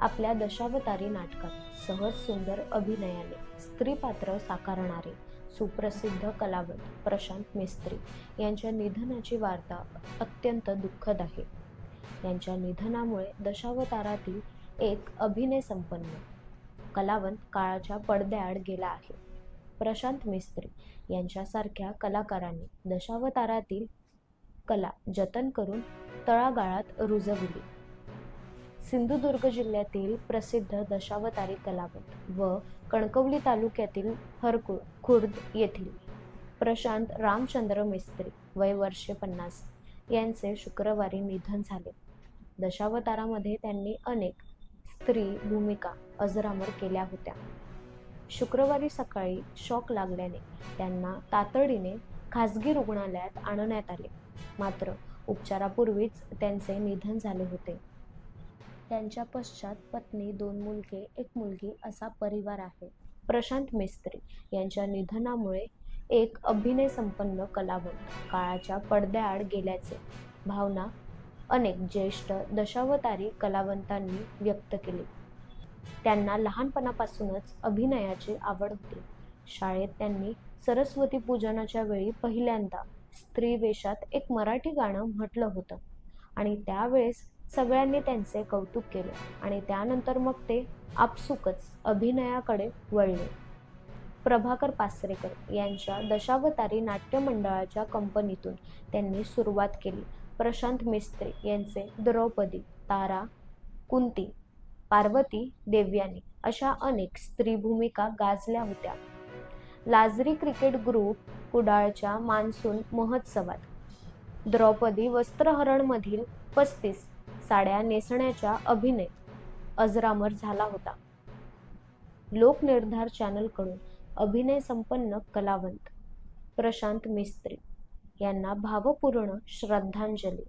आपल्या दशावतारी नाटकात सहज सुंदर अभिनयाने स्त्री पात्र साकारणारे सुप्रसिद्ध कलावंत प्रशांत मिस्त्री यांच्या निधनाची वार्ता अत्यंत दुःखद आहे. यांच्या निधनामुळे दशावतारातील एक अभिनय संपन्न कलावंत काळाच्या पडद्याआड गेला आहे. प्रशांत मिस्त्री यांच्यासारख्या कलाकारांनी दशावतारातील कला जतन करून तळागाळात रुजविली. सिंधुदुर्ग जिल्ह्यातील प्रसिद्ध दशावतारी कलावंत व कणकवली तालुक्यातील हरकुळ खुर्द येथील प्रशांत रामचंद्र मिस्त्री वय वर्षे पन्नास यांचे शुक्रवारी निधन झाले. दशावतारामध्ये त्यांनी अनेक स्त्री भूमिका अजरामर केल्या होत्या. शुक्रवारी सकाळी शॉक लागल्याने त्यांना तातडीने खासगी रुग्णालयात आणण्यात आले. मात्र उपचारापूर्वीच त्यांचे निधन झाले होते. त्यांच्या पश्चात पत्नी दोन मुलगे एक मुलगी असा परिवार आहे. प्रशांत मिस्त्री यांच्या निधनामुळे एक अभिनय संपन्न कलावंत काळाच्या पडद्याआड गेल्याचे भावना अनेक ज्येष्ठ दशावतारी कलावंतांनी व्यक्त केली. त्यांना लहानपणापासूनच अभिनयाची आवड होती. शाळेत त्यांनी सरस्वती पूजनाच्या वेळी पहिल्यांदा स्त्री वेशात एक मराठी गाणं म्हटलं होतं आणि त्यावेळेस सगळ्यांनी त्यांचे कौतुक केले आणि त्यानंतर मग ते आपसुकच अभिनयाकडे वळले. प्रभाकर पासरेकर यांच्या दशावतारी नाट्य मंडळाच्या कंपनीतून त्यांनी सुरुवात केली. प्रशांत मिस्त्री यांचे द्रौपदी तारा कुंती पार्वती देवयानी अशा अनेक स्त्री भूमिका गाजल्या होत्या. लाजरी क्रिकेट ग्रुप कुडाळच्या मान्सून महोत्सवात द्रौपदी वस्त्रहरणमधील पस्तीस साड्या नेसण्याच्या अभिनय अजरामर झाला होता. लोकनिर्धार चॅनलकडून अभिनय संपन्न कलावंत प्रशांत मिस्त्री यांना भावपूर्ण श्रद्धांजली.